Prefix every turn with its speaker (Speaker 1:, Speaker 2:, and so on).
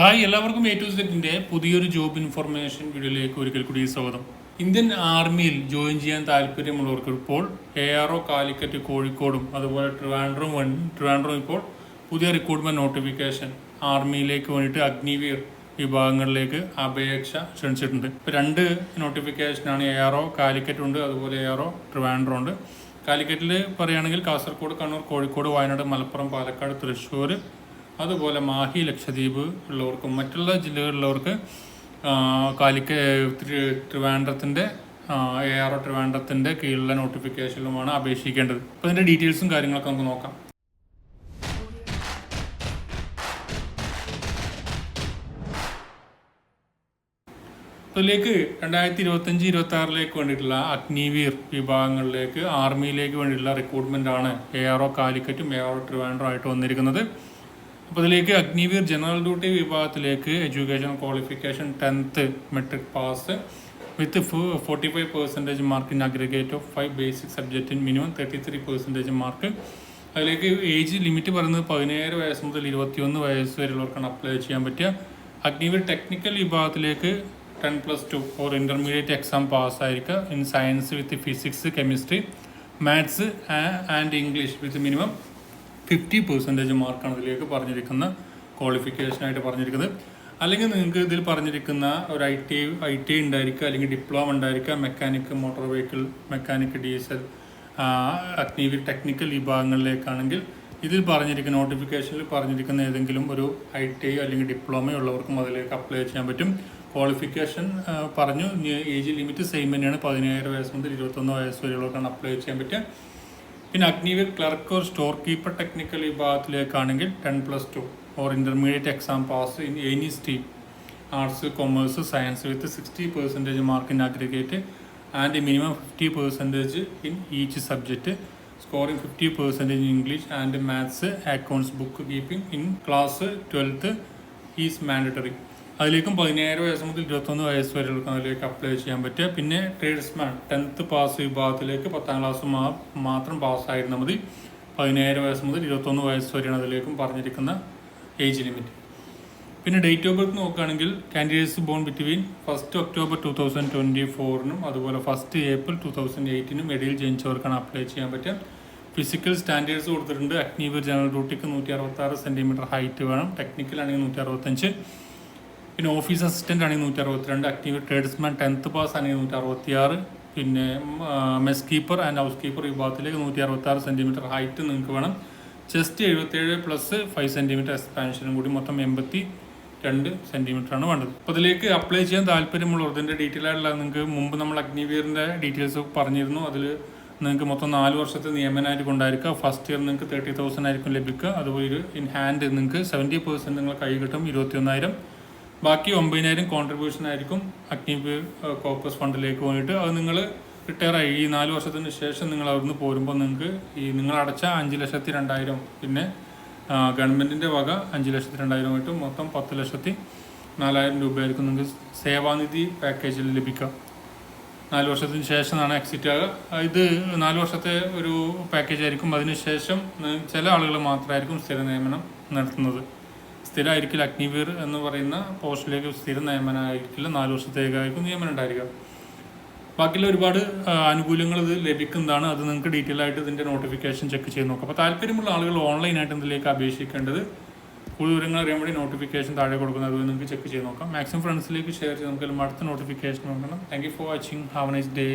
Speaker 1: hi എല്ലാവർക്കും A to സെറ്റിന്റെ പുതിയൊരു ജോബ് ഇൻഫർമേഷൻ വീഡിയോയിലേക്ക് ഒരിക്കൽ കൂടി സ്വാഗതം ഇന്ത്യൻ ആർമിയിൽ ജോയിൻ ചെയ്യാൻ താല്പര്യമുള്ളവർക്ക് ഇപ്പോൾ എ ആർ ഒ കാലിക്കറ്റ് കോഴിക്കോടും അതുപോലെ ട്രിവാൻഡ്രം വൺ ട്രിവാൻഡ്രം ഇപ്പോൾ പുതിയ റിക്രൂട്ട്മെന്റ് നോട്ടിഫിക്കേഷൻ ആർമിയിലേക്ക് വേണ്ടിയിട്ട് അഗ്നിവീർ വിഭാഗങ്ങളിലേക്ക് അപേക്ഷ ക്ഷണിച്ചിട്ടുണ്ട് ഇപ്പോൾ രണ്ട് നോട്ടിഫിക്കേഷനാണ് എ ആർ ഒ കാലിക്കറ്റ് ഉണ്ട് അതുപോലെ എ ആർ ഒ ട്രിവാൻഡ്രം ഉണ്ട് കാലിക്കറ്റിൽ പറയുകയാണെങ്കിൽ കാസർഗോഡ് കണ്ണൂർ കോഴിക്കോട് വയനാട് മലപ്പുറം പാലക്കാട് തൃശ്ശൂർ അതുപോലെ മാഹി ലക്ഷദ്വീപ് ഉള്ളവർക്കും മറ്റുള്ള ജില്ലകളിലുള്ളവർക്ക് കാലിക്ക ട്രിവാൻഡ്രത്തിൻ്റെ എ ആർ ഒ ട്രിവാൻഡ്രത്തിൻ്റെ കീഴിലുള്ള നോട്ടിഫിക്കേഷനിലുമാണ് അപേക്ഷിക്കേണ്ടത് അപ്പോൾ അതിൻ്റെ ഡീറ്റെയിൽസും കാര്യങ്ങളൊക്കെ നമുക്ക് നോക്കാം അതിലേക്ക് രണ്ടായിരത്തി ഇരുപത്തഞ്ച് ഇരുപത്തി ആറിലേക്ക് വേണ്ടിയിട്ടുള്ള അഗ്നിവീർ വിഭാഗങ്ങളിലേക്ക് ആർമിയിലേക്ക് വേണ്ടിയിട്ടുള്ള റിക്രൂട്ട്മെൻ്റ് ആണ് എ ആർ ഒ കാലിക്കറ്റും എ ആർ ഒ ട്രിവാൻഡ്രോ ആയിട്ട് വന്നിരിക്കുന്നത് അപ്പോൾ ഇതിലേക്ക് അഗ്നിവീർ ജനറൽ ഡ്യൂട്ടി വിഭാഗത്തിലേക്ക് education qualification tenth matric pass with forty five percentage mark in aggregate of five basic subject in minimum thirty three percentage mark അതിലേക്ക് ഏജ് ലിമിറ്റ് പറയുന്നത് പതിനേഴ് വയസ്സ് മുതൽ ഒന്ന് വയസ്സ് വരെയുള്ളവർക്കാണ് അപ്ലൈ ചെയ്യാൻ പറ്റുക അഗ്നിവീർ ടെക്നിക്കൽ വിഭാഗത്തിലേക്ക് ten plus two for intermediate exam പാസ്സായിരിക്കുക in science with physics chemistry maths and English with minimum fifty percentage മാർക്കാണ് ഇതിലേക്ക് പറഞ്ഞിരിക്കുന്ന ക്വാളിഫിക്കേഷനായിട്ട് പറഞ്ഞിരിക്കുന്നത് അല്ലെങ്കിൽ നിങ്ങൾക്ക് ഇതിൽ പറഞ്ഞിരിക്കുന്ന ഒരു ഐ ടി ഐ ടി ഉണ്ടായിരിക്കുക അല്ലെങ്കിൽ ഡിപ്ലോമ ഉണ്ടായിരിക്കുക mechanic motor vehicle mechanic diesel Agniveer technical വിഭാഗങ്ങളിലേക്കാണെങ്കിൽ ഇതിൽ പറഞ്ഞിരിക്കുന്ന നോട്ടിഫിക്കേഷനിൽ പറഞ്ഞിരിക്കുന്ന ഏതെങ്കിലും ഒരു ഐ ടി അല്ലെങ്കിൽ ഡിപ്ലോമ ഉള്ളവർക്കും അതിലേക്ക് അപ്ലൈ ചെയ്യാൻ പറ്റും ക്വാളിഫിക്കേഷൻ പറഞ്ഞു ഏജ് ലിമിറ്റ് സെയിം തന്നെയാണ് പതിനേഴ് വയസ്സ് മുതൽ ഇരുപത്തൊന്ന് വയസ്സ് വരെയുള്ളവർക്കാണ് അപ്ലൈ ചെയ്യാൻ പറ്റുക പിന്നെ Agniveer clerk or store keeper technical വിഭാഗത്തിലേക്കാണെങ്കിൽ ten plus two or intermediate exam pass in any stream arts commerce science with sixty percentage mark in aggregate and minimum fifty percentage in each subject scoring fifty percentage in English and maths accounts book keeping in class twelfth is mandatory അതിലേക്കും പതിനായിരം വയസ്സ് മുതൽ ഇരുപത്തൊന്ന് വയസ്സ് വരെയുള്ള അതിലേക്ക് apply ചെയ്യാൻ പറ്റുക പിന്നെ ട്രേഡ്സ്മാൻ ടെൻത്ത് പാസ് വിഭാഗത്തിലേക്ക് പത്താം ക്ലാസ് മാത്രം പാസ്സായിരുന്നാൽ മതി പതിനായിരം വയസ്സ് മുതൽ ഇരുപത്തൊന്ന് വയസ്സ് വരെയാണ് അതിലേക്കും പറഞ്ഞിരിക്കുന്ന ഏജ് ലിമിറ്റ് പിന്നെ ഡേറ്റ് ഓഫ് ബർത്ത് നോക്കുകയാണെങ്കിൽ candidates born between first October two thousand twenty ഫോറിനും അതുപോലെ ഫസ്റ്റ് ഏപ്രിൽ ടു തൗസൻഡ് എയ്റ്റിനും ഇടയിൽ ജനിച്ചവർക്കാണ് അപ്ലൈ ചെയ്യാൻ പറ്റുക ഫിസിക്കൽ സ്റ്റാൻഡേർഡ്സ് കൊടുത്തിട്ടുണ്ട് അഗ്നിവർ ജനറൽ ഡ്യൂട്ടിക്ക് നൂറ്റി അറുപത്താറ് സെൻറ്റിമീറ്റർ ഹൈറ്റ് വേണം ടെക്നിക്കലാണെങ്കിൽ നൂറ്റി അറുപത്തഞ്ച് പിന്നെ ഓഫീസ് അസിസ്റ്റൻ്റ് ആണെങ്കിൽ നൂറ്റി അറുപത്തിരണ്ട് ആക്ടീവ് ട്രേഡ്സ്മാൻ ടെൻത്ത് പാസ് ആണെങ്കിൽ നൂറ്റി അറുപത്തി ആറ് പിന്നെ mess keeper and house keeper വിഭാഗത്തിലേക്ക് നൂറ്റി അറുപത്താറ് സെൻറ്റിമീറ്റർ ഹൈറ്റ് നിങ്ങൾക്ക് വേണം ചെസ്റ്റ് എഴുപത്തേഴ് പ്ലസ് ഫൈവ് സെൻറ്റിമീറ്റർ എക്സ്പാൻഷനും കൂടി മൊത്തം എൺപത്തി രണ്ട് സെൻറ്റിമീറ്റർ ആണ് വേണ്ടത് അപ്പോൾ അതിലേക്ക് അപ്ലൈ ചെയ്യാൻ താല്പര്യമുള്ളൂ അതിൻ്റെ ഡീറ്റെയിൽ ആയിട്ടുള്ള നിങ്ങൾക്ക് മുമ്പ് നമ്മൾ അഗ്നിവീറിൻ്റെ ഡീറ്റെയിൽസ് പറഞ്ഞിരുന്നു അതിൽ നിങ്ങൾക്ക് മൊത്തം നാല് വർഷത്തെ നിയമനമായിട്ട് കൊണ്ടായിരിക്കുക ഫസ്റ്റ് ഇയർ നിങ്ങൾക്ക് തേർട്ടി തൗസൻഡ് ആയിരിക്കും ലഭിക്കുക അതുപോലെ ഒരു ഇൻ ഹാൻഡ് നിങ്ങൾക്ക് സെവൻറ്റി പെർസെൻറ്റ് നിങ്ങൾ കൈ കിട്ടും ഇരുപത്തി ഒന്നായിരം ബാക്കി ഒമ്പതിനായിരം കോൺട്രിബ്യൂഷൻ ആയിരിക്കും അഗ്നി കോപ്പസ് ഫണ്ടിലേക്ക് പോയിട്ട് അത് നിങ്ങൾ റിട്ടയർ ആയി ഈ നാല് വർഷത്തിന് ശേഷം നിങ്ങൾ അവിടുന്ന് പോരുമ്പോൾ നിങ്ങൾക്ക് ഈ നിങ്ങൾ അടച്ച അഞ്ച് ലക്ഷത്തി രണ്ടായിരം പിന്നെ ഗവൺമെൻറ്റിൻ്റെ വക അഞ്ച് ലക്ഷത്തി ആയിട്ട് മൊത്തം പത്ത് ലക്ഷത്തി നാലായിരം രൂപയായിരിക്കും നിങ്ങൾക്ക് സേവാനിധി പാക്കേജിൽ ലഭിക്കുക നാല് വർഷത്തിന് ശേഷമാണ് എക്സിറ്റ് ആകുക ഇത് നാല് വർഷത്തെ ഒരു പാക്കേജ് ആയിരിക്കും അതിനുശേഷം ചില ആളുകൾ മാത്രമായിരിക്കും സ്ഥിര നിയമനം നടത്തുന്നത് സ്ഥിരമായിരിക്കില്ല അഗ്നിവീർ എന്ന് പറയുന്ന പോസ്റ്റിലേക്ക് സ്ഥിര നിയമനമായിരിക്കില്ല നാല് വർഷത്തേക്കായിരിക്കും നിയമനം ഉണ്ടായിരിക്കുക ബാക്കിയുള്ള ഒരുപാട് ആനുകൂല്യങ്ങൾ ഇത് ലഭിക്കുന്നതാണ് അത് നിങ്ങൾക്ക് ഡീറ്റെയിൽ ആയിട്ട് ഇതിൻ്റെ നോട്ടിഫിക്കേഷൻ ചെക്ക് ചെയ്ത് നോക്കാം അപ്പോൾ താല്പര്യമുള്ള ആളുകൾ ഓൺലൈൻ ആയിട്ട് ഇതിലേക്ക് അപേക്ഷിക്കേണ്ടത് കൂടുതൽ വിവരങ്ങൾ അറിയാൻ വേണ്ടി നോട്ടിഫിക്കേഷൻ താഴെ കൊടുക്കുന്നത് അതുപോലെ നിങ്ങൾക്ക് ചെക്ക് ചെയ്ത് നോക്കാം മാക്സിമം ഫ്രണ്ട്സിലേക്ക് ഷെയർ ചെയ്ത് നമുക്ക് അടുത്ത നോട്ടിഫിക്കേഷൻ നോക്കണം thank you for watching have nice day